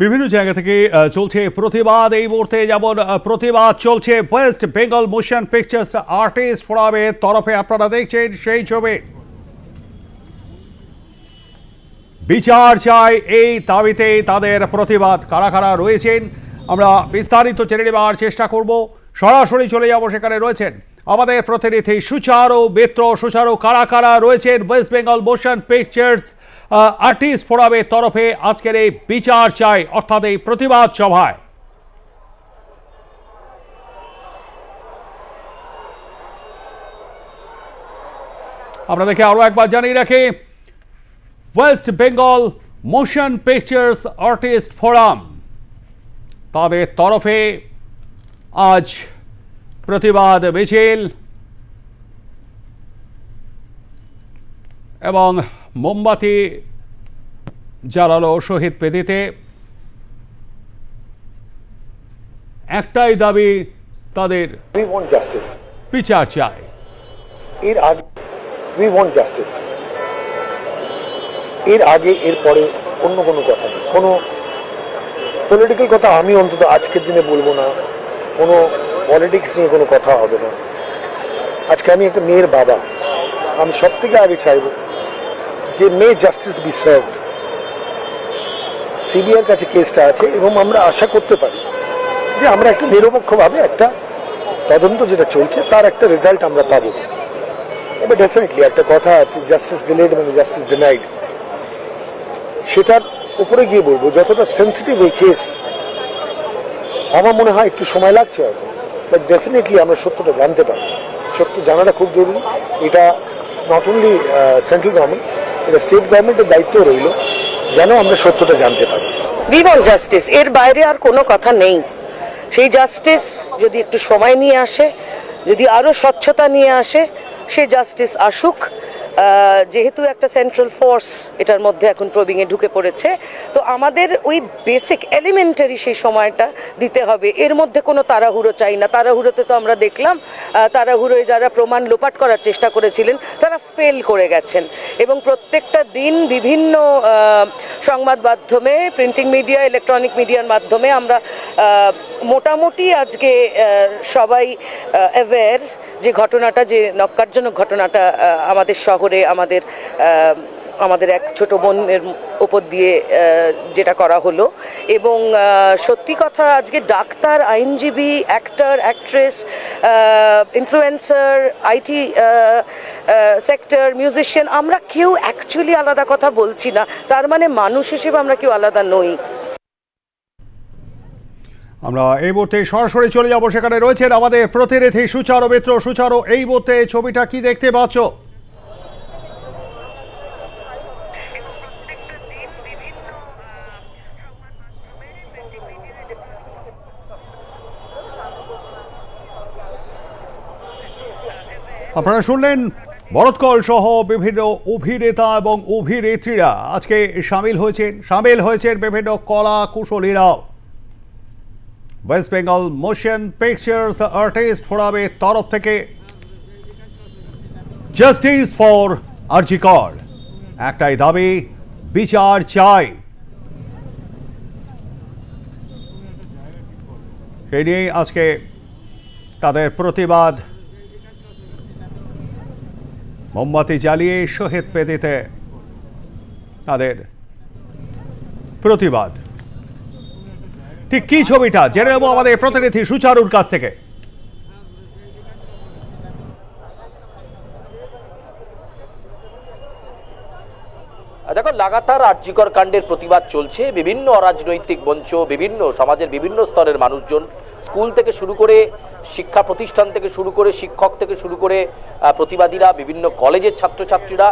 বিভিন্ন জায়গা থেকে চলছে প্রতিবাদ। এই মুহূর্তে যেমন প্রতিবাদ চলছে West Bengal motion pictures artist ফোরামের তরফে। আপনারা দেখছেন সেই ছবি। বিচার চাই এই দাবিতে তাদের প্রতিবাদ। কারা কারা রয়েছেন, আমরা বিস্তারিত জেনে নেওয়ার চেষ্টা করব। সরাসরি চলে যাব, সেখানে রয়েছেন আমাদের প্রতিনিধি সুচারু মিত্র, সুচারু কারা কারা রয়েছেন West Bengal motion pictures artist ফোরামের তরফে আজকের এই বিচার চাই, অর্থাৎ এই প্রতিবাদ সভায়। আপনাদেরকে আরও একবার জানিয়ে রাখি West Bengal motion pictures artist forum তাদের তরফে আজ প্রতিবাদ মিছিল এবং মোমবাতি জ্বালালো শহীদ পেদিতে। একটাই দাবি তাদের. বিচার চাই। এর আগে উই ওয়ান্ট জাস্টিস এর আগে এর পরে অন্য কোনো কথা নেই। কোনো পলিটিক্যাল কথা আমি অন্তত আজকের দিনে বলব না। কোনো পলিটিক্স নিয়ে কোনো কথা হবে না। আজকে আমি একটা মেয়ের বাবা। আমি সব থেকে আগে চাইব যে মেয়ে জাস্টিস বি সার্ভড সিবিআইয়ের কাছে কেসটা আছে এবং আমরা আশা করতে পারি যে আমরা একটা নিরপেক্ষভাবে একটা তদন্ত যেটা চলছে, তার একটা রেজাল্ট আমরা পাবো। এবার ডেফিনেটলি একটা কথা আছে জাস্টিস ডিলেড মানে জাস্টিস ডিনাইড সেটার উপরে গিয়ে বলব, যতটা সেন্সিটিভ এই কেস আমার মনে হয় একটু সময় লাগছে হয়তো। বাট ডেফিনেটলি আমরা সত্যটা জানতে পারি। সত্য জানাটা খুব জরুরি। এটা নট অনলি সেন্ট্রাল গভর্নমেন্ট এটা স্টেট গভর্নমেন্টের দায়িত্ব রইল, যেন আমরা সত্যটা জানতে পারি। উই ওয়ান্ট জাস্টিস এর বাইরে আর কোনো কথা নেই। সেই জাস্টিস যদি একটু সময় নিয়ে আসে, যদি আরও স্বচ্ছতা নিয়ে আসে সেই জাস্টিস আসুক। যেহেতু একটা সেন্ট্রাল ফোর্স এটার মধ্যে এখন প্রবিংয়ে ঢুকে পড়েছে, তো আমাদের ওই বেসিক এলিমেন্টারি সেই সময়টা দিতে হবে। এর মধ্যে কোনো তাড়াহুড়ো চাই না। তাড়াহুড়োতে তো আমরা দেখলাম তাড়াহুড়োয় যারা প্রমাণ লোপাট করার চেষ্টা করেছিলেন, তারা ফেল করে গেছেন। এবং প্রত্যেকটা দিন বিভিন্ন সংবাদ মাধ্যমে প্রিন্টিং মিডিয়া ইলেকট্রনিক মিডিয়ার মাধ্যমে আমরা মোটামুটি আজকে সবাই অ্যাওয়্যার যে ঘটনাটা, যে নক্কারজনক ঘটনাটা আমাদের শহরে, আমাদের আমাদের এক ছোট বোনের ওপর দিয়ে যেটা করা হলো। এবং সত্যি কথা, আজকে ডাক্তার, আইনজীবী actor actress influencer IT sector musician আমরা কেউ অ্যাকচুয়ালি আলাদা কথা বলছি না। তার মানে মানুষ হিসেবে আমরা কেউ আলাদা নই। আমরা এই মুহূর্তে সরাসরি চলে যাব। সেখানে রয়েছেন আমাদের প্রতিনিধি সুচারো মিত্র। সুচারো, এই মুহূর্তে ছবিটা কি দেখতে পাচ্ছ? আপনারা শুনলেন ভরতকল সহ বিভিন্ন অভিনেতা এবং অভিনেত্রীরা আজকে সামিল হয়েছেন। সামিল হয়েছেন বিভিন্ন কলা কুশলীরাও। West Bengal motion pictures artist ফোরামের তরফ থেকে জাস্টিস ফর আরজিকর একটাই দাবি, বিচার চাই। সেই নিয়েই আজকে তাদের প্রতিবাদ। মোমবাতি জ্বালিয়ে শহীদ পেদিতে তাদের প্রতিবাদ। ঠিক কি ছবিটা? জেনে নেব আমাদের প্রতিনিধি সুচারুর কাছ থেকে। দেখো, লাগাতার আর্যিকর কাণ্ডের প্রতিবাদ চলছে। বিভিন্ন অরাজনৈতিক মঞ্চ, বিভিন্ন সমাজের বিভিন্ন স্তরের মানুষজন স্কুল থেকে শুরু করে শিক্ষা প্রতিষ্ঠান থেকে শুরু করে শিক্ষক থেকে শুরু করে প্রতিবাদীরা, বিভিন্ন কলেজের ছাত্রছাত্রীরা,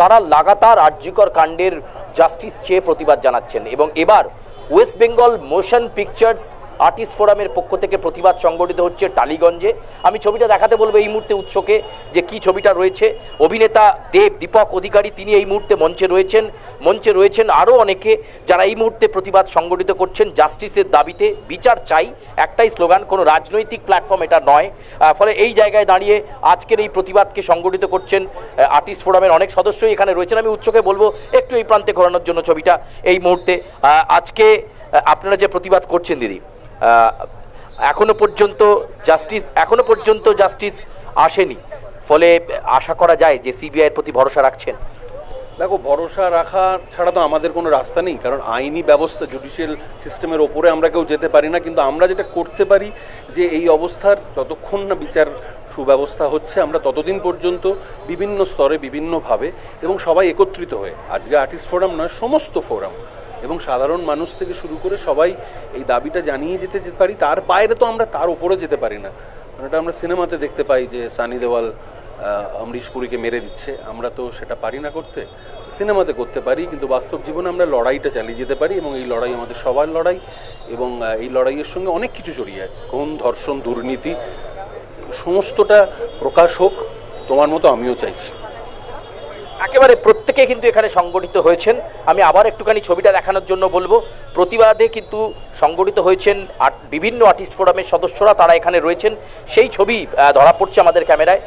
তারা লাগাতার আর্যিকর কাণ্ডের জাস্টিস চেয়ে প্রতিবাদ জানাচ্ছেন। এবং এবার West Bengal motion pictures artist ফোরামের পক্ষ থেকে প্রতিবাদ সংগঠিত হচ্ছে টালিগঞ্জে। আমি ছবিটা দেখাতে বলব এই মুহূর্তে উৎসকে, যে কি ছবিটা রয়েছে। অভিনেতা দেব, দীপক অধিকারী তিনি এই মুহূর্তে মঞ্চে রয়েছেন। মঞ্চে রয়েছেন আরও অনেকে যারা এই মুহূর্তে প্রতিবাদ সংগঠিত করছেন জাস্টিসের দাবিতে। বিচার চাই, একটাই স্লোগান, কোনো রাজনৈতিক প্ল্যাটফর্ম এটা নয়। ফলে এই জায়গায় দাঁড়িয়ে আজকের এই প্রতিবাদকে সংগঠিত করছেন আর্টিস্ট ফোরামের অনেক সদস্যই এখানে রয়েছেন। আমি উৎসকে বলব, একটু এই প্রান্তে ঘোরানোর জন্য ছবিটা এই মুহূর্তে। আজকে আপনারা যে প্রতিবাদ করছেন দিদি। এখনও পর্যন্ত জাস্টিস এখনও পর্যন্ত জাস্টিস আসেনি। ফলে আশা করা যায় যে সিবিআইয়ের প্রতি ভরসা রাখছেন। দেখো, ভরসা রাখা ছাড়া তো আমাদের কোনো রাস্তা নেই। কারণ আইনি ব্যবস্থা জুডিশিয়াল সিস্টেমের ওপরে আমরা কেউ যেতে পারি না। কিন্তু আমরা যেটা করতে পারি যে এই অবস্থার যতক্ষণ না বিচার সুব্যবস্থা হচ্ছে, আমরা ততদিন পর্যন্ত বিভিন্ন স্তরে, বিভিন্নভাবে এবং সবাই একত্রিত হয়ে, আজকে আর্টিস্ট ফোরাম নয়, সমস্ত ফোরাম এবং সাধারণ মানুষ থেকে শুরু করে সবাই এই দাবিটা জানিয়ে যেতে যেতে পারি, তার বাইরে তো আমরা তার উপরে যেতে পারি না। এটা আমরা সিনেমাতে দেখতে পাই যে সানি দেওয়াল অমরিশ পুরীকে মেরে দিচ্ছে। আমরা তো সেটা পারি না করতে। সিনেমাতে করতে পারি, কিন্তু বাস্তব জীবনে আমরা লড়াইটা চালিয়ে যেতে পারি এবং এই লড়াই আমাদের সবার লড়াই এবং এই লড়াইয়ের সঙ্গে অনেক কিছু জড়িয়ে আছে। কোন ধর্ষণ, দুর্নীতি, সমস্তটা প্রকাশ হোক, তোমার মতো আমিও চাইছি। একেবারে প্রত্যেকে কিন্তু এখানে সংগঠিত হয়েছেন। আমি আবার একটুখানি ছবিটা দেখানোর জন্য বলব। প্রতিবাদে কিন্তু সংগঠিত হয়েছেন বিভিন্ন আর্টিস্ট ফোরামের সদস্যরা তারা এখানে রয়েছেন। সেই ছবি ধরা পড়ছে আমাদের ক্যামেরায়।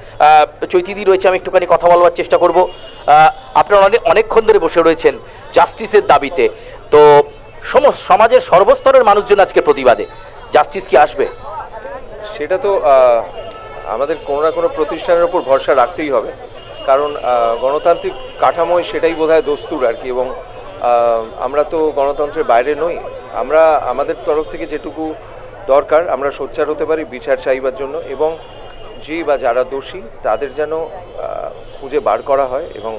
চৈতিদি রয়েছে, আমি একটুখানি কথা বলবার চেষ্টা করব। আপনারা অনেক অনেকক্ষণ ধরে বসে রয়েছেন জাস্টিসের দাবিতে। তো সমস্ত সমাজের সর্বস্তরের মানুষজন আজকে প্রতিবাদে। জাস্টিস কি আসবে? সেটা তো আমাদের কোনো না কোনো প্রতিষ্ঠানের ওপর ভরসা রাখতেই হবে। কারণ গণতান্ত্রিক কাঠামোয় সেটাই বোধহয় দস্তুর আর কি এবং আমরা তো গণতন্ত্রের বাইরে নই। আমরা, আমাদের তরফ থেকে যেটুকু দরকার, আমরা সোচ্চার হতে পারি বিচার চাইবার জন্য এবং যে বা যারা দোষী, তাদের যেন খুঁজে বার করা হয় এবং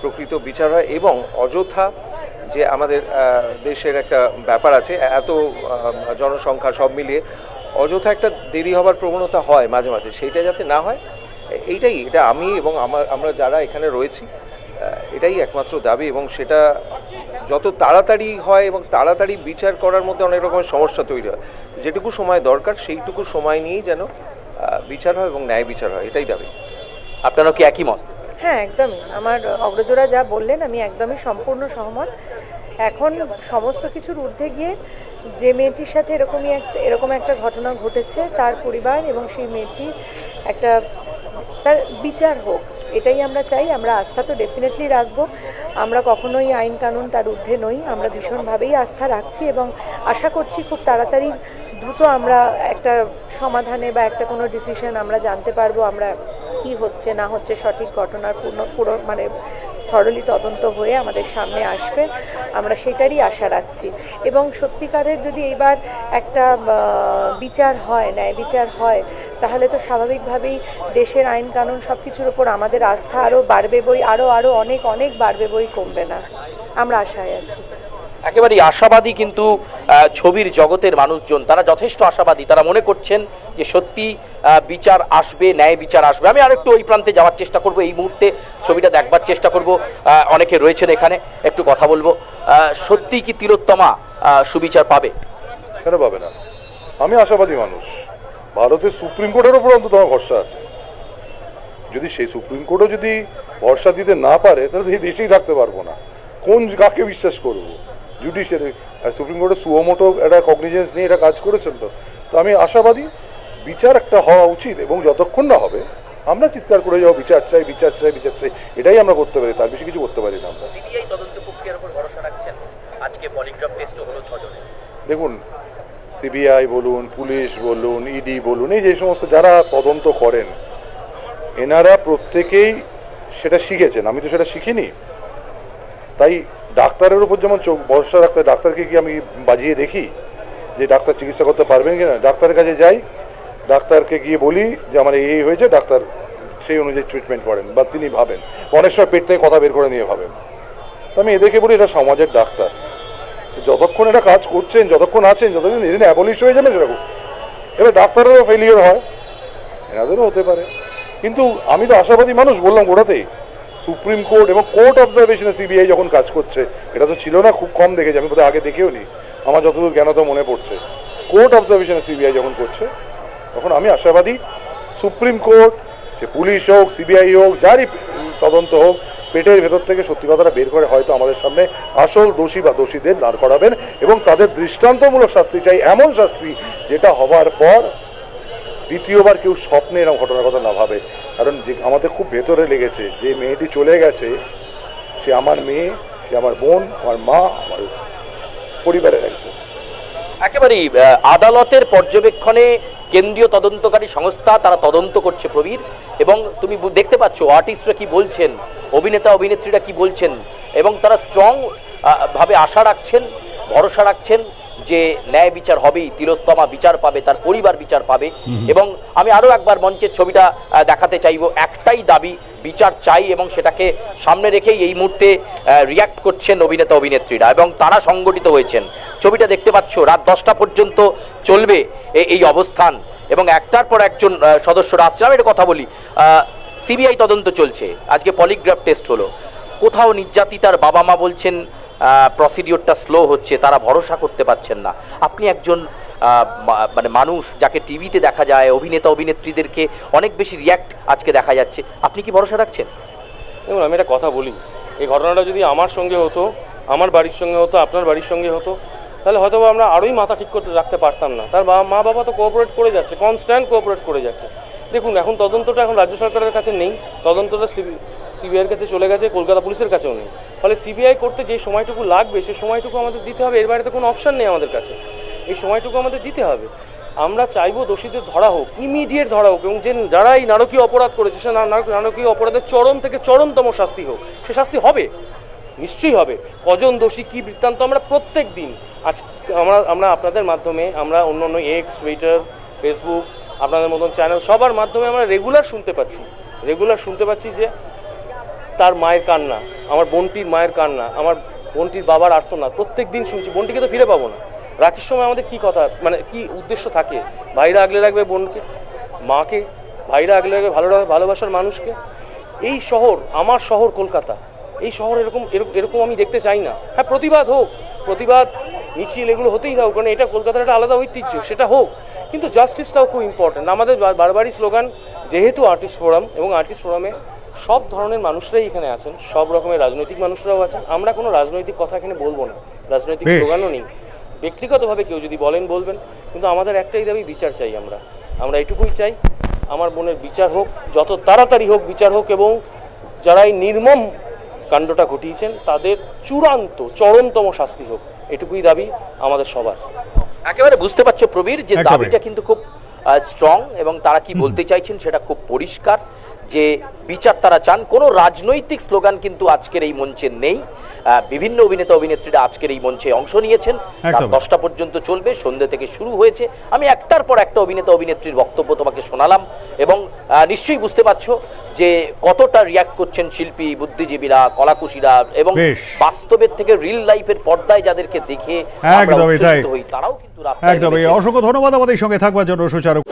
প্রকৃত বিচার হয় এবং অযথা যে আমাদের দেশের একটা ব্যাপার আছে, এত জনসংখ্যা সব মিলিয়ে অযথা একটা দেরি হবার প্রবণতা হয় মাঝে মাঝে, সেইটা যাতে না হয় এইটাই এটা আমি এবং আমার আমরা যারা এখানে রয়েছি এটাই একমাত্র দাবি এবং সেটা যত তাড়াতাড়ি হয় এবং তাড়াতাড়ি বিচার করার মধ্যে অনেক রকমের সমস্যা তৈরি হয়। যেটুকু সময় দরকার সেইটুকু সময় নিয়েই যেন বিচার হয় এবং ন্যায় বিচার হয় এটাই দাবি। আপনারও কি একই মত? হ্যাঁ একদমই। আমার অগ্রজোড়া যা বললেন আমি একদমই সম্পূর্ণ সহমত। এখন সমস্ত কিছুর ঊর্ধ্বে গিয়ে যে মেয়েটির সাথে এরকমই একটা এরকম একটা ঘটনা ঘটেছে তার পরিবার এবং সেই মেয়েটি একটা তার বিচার হোক, এটাই আমরা চাই, আমরা আস্থা তো ডেফিনেটলি রাখব। আমরা কখনোই আইন কানুন তার ঊর্ধ্বে নই, আমরা ভীষণভাবেই আস্থা রাখছি এবং আশা করছি খুব তাড়াতাড়ি দ্রুত আমরা একটা সমাধানে বা একটা কোনো ডিসিশন আমরা জানতে পারব, আমরা কি হচ্ছে, না হচ্ছে সঠিক ঘটনার পূর্ণ, পুরো মানে থরলি তদন্ত হয়ে আমাদের সামনে আসবে। আমরা সেটারই আশা রাখছি। এবং সত্যিকারের যদি এইবার একটা বিচার হয়, ন্যায় বিচার হয়, তাহলে তো স্বাভাবিকভাবেই দেশের আইন কানুন সব কিছুর ওপর আমাদের আস্থা আরও বাড়বে বই, আরও আরও অনেক অনেক বাড়বে বই কমবে না। আমরা আশায় আছি। একেবারেই আশাবাদী কিন্তু ছবির জগতের মানুষজন। তারা যথেষ্ট আশাবাদী। তারা মনে করছেন যে সত্যি বিচার আসবে, ন্যায় বিচার আসবে। আমি আরেকটু ওই প্রান্তে যাওয়ার চেষ্টা করব। এই মুহূর্তে ছবিটা দেখবার চেষ্টা করব। অনেকে রয়েছেন এখানে। একটু কথা বলব। সত্যি কি তিলোত্তমা সুবিচার পাবে? কেন পাবে না? আমি আশাবাদী মানুষ। ভারতের সুপ্রিম কোর্টের ওপর অন্তত আমার ভরসা আছে। যদি সেই সুপ্রিম কোর্টও যদি ভরসা দিতে না পারে, তাহলে এই দেশেই থাকতে পারব না। কোন কাকে বিশ্বাস করব? জুডিশিয়ারি আর সুপ্রিম কোর্টের সুমোটো একটা কগনিজেন্স নিয়ে এটা কাজ করেছেন তো। তো আমি আশাবাদী বিচার একটা হওয়া উচিত এবং যতক্ষণ না হবে আমরা চিৎকার করে যাব বিচার চাই বিচার চাই বিচার চাই এটাই আমরা করতে পারি তার বেশি কিছু করতে পারি না আমরা। সিবিআই তদন্ত প্রক্রিয়ার উপর ভরসা রাখছেন। আজকে পলিগ্রাফ টেস্টও হলো ছজনে দেখুন সিবিআই বলুন পুলিশ বলুন ইডি বলুন এই যে সমস্ত যারা তদন্ত করেন এনারা প্রত্যেকেই সেটা শিখেছেন। আমি তো সেটা শিখিনি। তাই ডাক্তারের উপর যেমন চোখ ভরসা রাখতে ডাক্তারকে কি আমি বাজিয়ে দেখি যে ডাক্তার চিকিৎসা করতে পারবেন কিনা? ডাক্তারের কাছে যাই, ডাক্তারকে গিয়ে বলি যে আমার এই এই হয়েছে, ডাক্তার সেই অনুযায়ী ট্রিটমেন্ট করেন বা তিনি ভাবেন। অনেক সময় পেট থেকে কথা বের করে নিয়ে ভাবেন। তো আমি এদেরকে বলি, এটা সমাজের ডাক্তার। যতক্ষণ এটা কাজ করছেন, যতক্ষণ আছেন যতক্ষণ এদিন অ্যাবলিশ হয়ে যাবে সেরকম। এবার ডাক্তারেরও ফেলিওর হয়। এনাদেরও হতে পারে। কিন্তু আমি তো আশাবাদী মানুষ বললাম গোড়াতেই। সুপ্রিম কোর্ট এবং কোর্ট অবজারভেশনে সিবিআই যখন কাজ করছে, এটা তো ছিল না, খুব কম দেখেছি, আমি বোধহয় আগে দেখেও নি। আমার যতদূর জ্ঞানত মনে পড়ছে। কোর্ট অবজারভেশনে সিবিআই যখন করছে, তখন আমি আশাবাদী, সুপ্রিম কোর্ট, সে পুলিশ হোক, সিবিআই হোক, যারই তদন্ত হোক, পেটের ভেতর থেকে সত্যি কথাটা বের করে হয়তো আমাদের সামনে আসল দোষী বা দোষীদের দাঁড় করাবেন এবং তাদের দৃষ্টান্তমূলক শাস্তি চাই, এমন শাস্তি যেটা হবার পর দ্বিতীয়বার কেউ স্বপ্নে এরকম ঘটনার কথা না ভাবে। কারণ যে আমাদের খুব ভেতরে লেগেছে, যে মেয়েটি চলে গেছে, সে আমার মেয়ে, সে আমার বোন, আমার মা, আমার পরিবারের একজন। একেবারেই আদালতের পর্যবেক্ষণে কেন্দ্রীয় তদন্তকারী সংস্থা তারা তদন্ত করছে প্রবীর, এবং তুমি দেখতে পাচ্ছ আর্টিস্টরা কি বলছেন, অভিনেতা, অভিনেত্রীরা কি বলছেন, এবং তারা স্ট্রং ভাবে আশা রাখছেন, ভরসা রাখছেন যে ন্যায় বিচার হবেই তিলোত্তমা বিচার পাবে তার পরিবার বিচার পাবে। এবং আমি আরও একবার মঞ্চের ছবিটা দেখাতে চাইব। একটাই দাবি বিচার চাই এবং সেটাকে সামনে রেখেই এই মুহূর্তে রিয়াক্ট করছেন অভিনেতা অভিনেত্রীরা এবং তারা সংগঠিত হয়েছেন। ছবিটা দেখতে পাচ্ছ রাত দশটা পর্যন্ত চলবে এই অবস্থান এবং একটার পর একজন আহ, সদস্যরা আসছে আমি একটা কথা বলি সিবিআই তদন্ত চলছে। আজকে পলিগ্রাফ টেস্ট হলো। কোথাও নির্যাতিতার বাবা মা বলছেন প্রসিডিওরটা স্লো হচ্ছে, তারা ভরসা করতে পারছেন না। আপনি একজন মানে মানুষ যাকে টিভিতে দেখা যায়, অভিনেতা, অভিনেত্রীদেরকে অনেক বেশি রিয়াক্ট আজকে দেখা যাচ্ছে, আপনি কি ভরসা রাখছেন? দেখুন, আমি একটা কথা বলি। এই ঘটনাটা যদি আমার সঙ্গে হতো, আমার বাড়ির সঙ্গে হতো, আপনার বাড়ির সঙ্গে হতো, তাহলে হয়তো আমরা আরোই মাথা ঠিক করতে রাখতে পারতাম না। তার বাবা মা বাবা তো কোঅপারেট করে যাচ্ছে কনস্ট্যান্ট কোঅপারেট করে যাচ্ছে। দেখুন, এখন তদন্তটা এখন রাজ্য সরকারের কাছে নেই। তদন্তটা সিবিআইয়ের কাছে চলে গেছে, কলকাতা পুলিশের কাছেও নেই। ফলে সিবিআই করতে যে সময়টুকু লাগবে, সে সময়টুকু আমাদের দিতে হবে। এর বাইরে তো কোনো অপশান নেই আমাদের কাছে। এই সময়টুকু আমাদের দিতে হবে। আমরা চাইব দোষীদের ধরা হোক ইমিডিয়েট ধরা হোক, এবং যে যারা এই নারকীয় অপরাধ করেছে, সে নারকীয় অপরাধের চরম থেকে চরমতম শাস্তি হোক, সে শাস্তি হবে। নিশ্চয়ই হবে। কজন দোষী, কি বৃত্তান্ত, আমরা প্রত্যেক দিন আজ, আমরা আমরা আপনাদের মাধ্যমে, আমরা অন্য অন্য এক্স টুইটার ফেসবুক আপনাদের মতন চ্যানেল সবার মাধ্যমে আমরা রেগুলার শুনতে পাচ্ছি। রেগুলার শুনতে পাচ্ছি যে তার মায়ের কান্না, আমার বোনটির মায়ের কান্না, আমার বোনটির বাবার আর্তনা প্রত্যেক দিন শুনছি, বোনটিকে তো ফিরে পাবো না। রাখির সময় আমাদের কি কথা মানে কি উদ্দেশ্য থাকে? ভাইরা আগলে রাখবে বোনকে, মাকে, ভাইরা আগলে রাখবে ভালো ভালোবাসার মানুষকে? এই শহর, আমার শহর কলকাতা, এই শহর এরকম এরকম আমি দেখতে চাই না। হ্যাঁ প্রতিবাদ হোক, প্রতিবাদ মিছিল এগুলো হতেই থাকুক, কারণ এটা কলকাতার একটা আলাদা ঐতিহ্য, সেটা হোক। কিন্তু জাস্টিসটাও খুব ইম্পর্ট্যান্ট আমাদের বারবারই স্লোগান যেহেতু আর্টিস্ট ফোরাম এবং আর্টিস্ট ফোরামে সব ধরনের মানুষরাই এখানে আছেন সব রকমের রাজনৈতিক মানুষরাও আছেন। আমরা কোনো রাজনৈতিক কথা এখানে বলব না। রাজনৈতিক। স্লোগানও নেই। ব্যক্তিগতভাবে কেউ যদি বলেন বলবেন। কিন্তু আমাদের একটাই দাবি বিচার চাই আমরা। আমরা এটুকুই চাই আমার বোনের বিচার হোক যত তাড়াতাড়ি হোক বিচার হোক এবং যারা এই নির্মম কাণ্ডটা ঘটিয়েছেন তাদের চূড়ান্ত চরমতম শাস্তি হোক। এটুকুই দাবি আমাদের সবার। একেবারে বুঝতে পারছ প্রবীর যে দাবিটা কিন্তু খুব স্ট্রং এবং তারা কি বলতে চাইছেন সেটা খুব পরিষ্কার। যে বিচার তারা চান কোনো রাজনৈতিক স্লোগান কিন্তু আজকের এই মঞ্চে নেই। বিভিন্ন অভিনেতা অভিনেত্রীরা আজকের এই মঞ্চে অংশ নিয়েছেন। রাত দশটা পর্যন্ত চলবে সন্ধ্যে থেকে শুরু হয়েছে। আমি একটার পর একটা অভিনেতা অভিনেত্রীর বক্তব্য তোমাকে শোনালাম এবং নিশ্চয়ই বুঝতে পারছ যে কতটা রিয়াক্ট করছেন শিল্পী বুদ্ধিজীবীরা কলাকুশীরা এবং বাস্তবের থেকে রিল লাইফের পর্দায় যাদেরকে দেখে তারাও কিন্তু রাস্তায় অসংখ্য ধন্যবাদ আমাদের সঙ্গে থাকবার জন্য সুচারু।